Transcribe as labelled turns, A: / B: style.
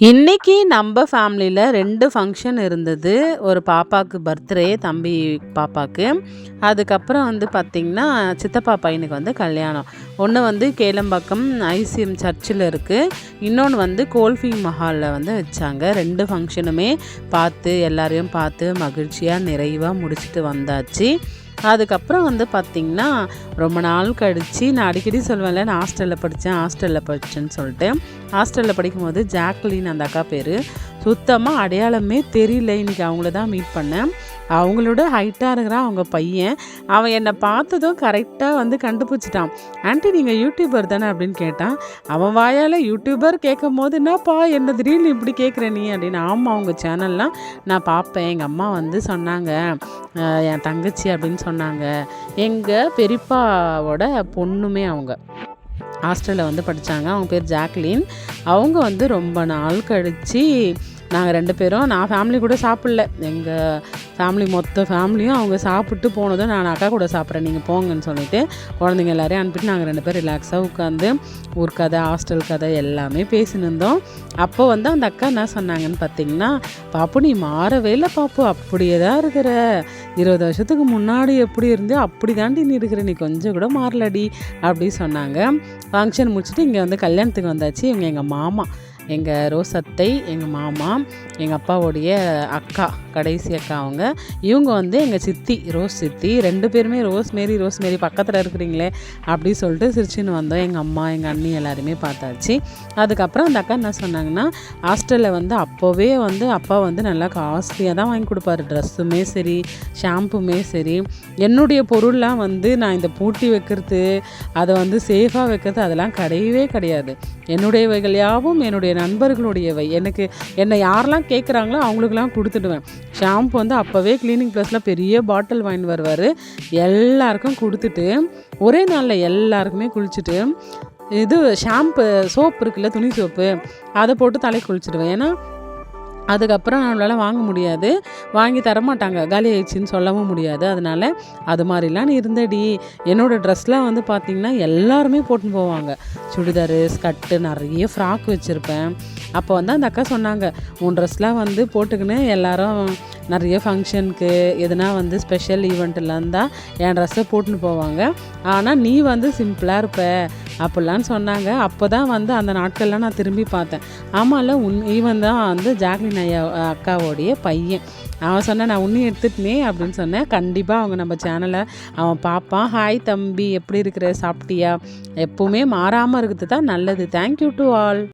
A: இன்றைக்கி நம்ம ஃபேமிலியில் ரெண்டு ஃபங்க்ஷன் இருந்தது. ஒரு பாப்பாவுக்கு பர்த்டே தம்பி பாப்பாவுக்கு அதுக்கப்புறம் வந்து பார்த்திங்கன்னா சித்தப்பா பையனுக்கு வந்து கல்யாணம். ஒன்று வந்து கேளம்பாக்கம் ஐசிஎம் சர்ச்சில் இருக்குது இன்னொன்று வந்து கோல்ஃபி மஹாலில் வந்து வச்சாங்க. ரெண்டு ஃபங்க்ஷனுமே பார்த்து எல்லாரையும் பார்த்து மகிழ்ச்சியாக நிறைவாக முடிச்சுட்டு வந்தாச்சு. அதுக்கப்புறம் வந்து பார்த்திங்கன்னா ரொம்ப நாள் கழித்து நான் அடிக்கடி சொல்வேன்ல நான் ஹாஸ்டலில் படித்தேன் ஹாஸ்டலில் படித்தேன்னு சொல்லிட்டு. ஹாஸ்டலில் படிக்கும்போது ஜாக்லின் அந்த அக்கா பேர். சுத்தமாக அடையாளமே தெரியல. இன்றைக்கி அவங்கள தான் மீட் பண்ணேன். அவங்களோட ஹைட்டாக இருக்கிறான் அவங்க பையன் அவன் என்னை பார்த்ததும் கரெக்டாக வந்து கண்டுபிடிச்சிட்டான். ஆண்டி நீங்கள் யூடியூபர் தானே? அப்படின்னு கேட்டான். அவன் வாயால் யூடியூபர் கேட்கும் போது என்னப்பா என்ன திடீர்னு இப்படி கேட்குற நீ? அப்படின்னு ஆமாம் அவங்க சேனல்லாம் நான் பார்ப்பேன். எங்கள் அம்மா வந்து சொன்னாங்க என் தங்கச்சி அப்படின்னு சொன்னாங்க. எங்கள் பெரியப்பாவோட பொண்ணுமே அவங்க. ஹாஸ்டலில் வந்து படித்தாங்க அவங்க பேர் ஜாக்லின். அவங்க வந்து ரொம்ப நாள் கழித்து நாங்கள் ரெண்டு பேரும் நான் ஃபேமிலி கூட சாப்பிடல. எங்கள் ஃபேமிலி மொத்த ஃபேமிலியும் அவங்க சாப்பிட்டு போனதும் நான் அக்கா கூட சாப்பிட்றேன். நீங்கள் போங்கன்னு சொல்லிட்டு குழந்தைங்க எல்லாரையும் அனுப்பிட்டு நாங்கள் ரெண்டு பேரும் ரிலாக்ஸாக உட்காந்து ஊர் கதை ஹாஸ்டல் கதை எல்லாமே பேசினிருந்தோம் அப்போ வந்து அந்த அக்கா என்ன சொன்னாங்கன்னு பார்த்தீங்கன்னா பாப்பு நீ மாறவே இல்லை பாப்பு. அப்படியே தான் இருக்கிற. இருபது வருஷத்துக்கு முன்னாடி எப்படி இருந்தோ அப்படி தாண்டி நீ இருக்கிற. நீ கொஞ்சம் கூட மாறலடி. அப்படி சொன்னாங்க. ஃபங்க்ஷன் முடிச்சுட்டு இங்கே வந்து கல்யாணத்துக்கு வந்தாச்சு. இவங்க எங்கள் மாமா. எங்கள் ரோஸ் அத்தை எங்கள் மாமா எங்கள் அப்பாவுடைய அக்கா கடைசி அக்கா அவங்க. இவங்க வந்து எங்கள் சித்தி ரோஸ் சித்தி. ரெண்டு பேருமே ரோஸ் மேரி ரோஸ் மேரி பக்கத்தில் இருக்கிறீங்களே அப்படி சொல்லிட்டு சிரிச்சின்னு வந்தோம். எங்கள் அம்மா எங்கள் அண்ணி எல்லாருமே பார்த்தாச்சு. அதுக்கப்புறம் அந்த அக்கா என்ன சொன்னாங்கன்னா ஹாஸ்டலில் வந்து அப்போவே வந்து அப்பா வந்து நல்லா காஸ்ட்லியாக தான் வாங்கி கொடுப்பாரு. ட்ரெஸ்ஸுமே சரி ஷாம்புமே சரி. என்னுடைய பொருள்லாம் வந்து நான் இந்த பூட்டி வைக்கிறது அதை வந்து சேஃபாக வைக்கிறது அதெல்லாம் கிடையவே கிடையாது. என்னுடைய வகையாகவும் என்னுடைய நண்பர்களுடையவை. எனக்கு என்னை யாரெல்லாம் கேட்குறாங்களோ அவங்களுக்கெல்லாம் கொடுத்துடுவேன். ஷாம்பு வந்து அப்போவே க்ளீனிங் ப்ளஸில் பெரிய பாட்டில் வாங்கி வருவார். எல்லாருக்கும் கொடுத்துட்டு ஒரே நாளில் எல்லாருக்குமே குளிச்சுட்டு இது ஷாம்பு சோப்பு இருக்குல்ல துணி சோப்பு அதை போட்டு தலைக்கு குளிச்சுடுவேன். ஏன்னா அதுக்கப்புறம் நம்மளால் வாங்க முடியாது. வாங்கி தரமாட்டாங்க. காலி ஆயிடுச்சின்னு சொல்லவும் முடியாது. அதனால் அது மாதிரிலாம் நீ இருந்தடி. என்னோடய ட்ரெஸ்லாம் வந்து பார்த்திங்கன்னா எல்லாருமே போட்டுன்னு போவாங்க. சுடிதாரு ஸ்கட்டு நிறைய ஃப்ராக் வச்சுருப்பேன். அப்போ வந்து அந்த அக்கா சொன்னாங்க உன் ட்ரெஸ்லாம் வந்து போட்டுக்கின்னு எல்லாரும் நிறைய ஃபங்க்ஷனுக்கு எதுனா வந்து ஸ்பெஷல் ஈவெண்ட்டில் இருந்தால் என் ட்ரெஸ்ஸை போட்டுன்னு போவாங்க. ஆனால் நீ வந்து சிம்பிளாக இருப்ப. அப்படிலாம் சொன்னாங்க. அப்போ தான் வந்து அந்த நாட்கள்லாம் நான் திரும்பி பார்த்தேன். ஆமாம்ல உன் ஈவன் தான் வந்து ஜாக்லின் ஐயா அக்காவோடைய பையன். அவன் சொன்னேன் நான் உன்னி எடுத்துட்டுனே அப்படின்னு சொன்னேன். கண்டிப்பாக அவங்க நம்ம சேனலை அவன் பார்ப்பான் ஹாய் தம்பி எப்படி இருக்கிற? சாப்பிட்டியா? எப்போவுமே மாறாமல் இருக்கிறது தான் நல்லது. Thank you to all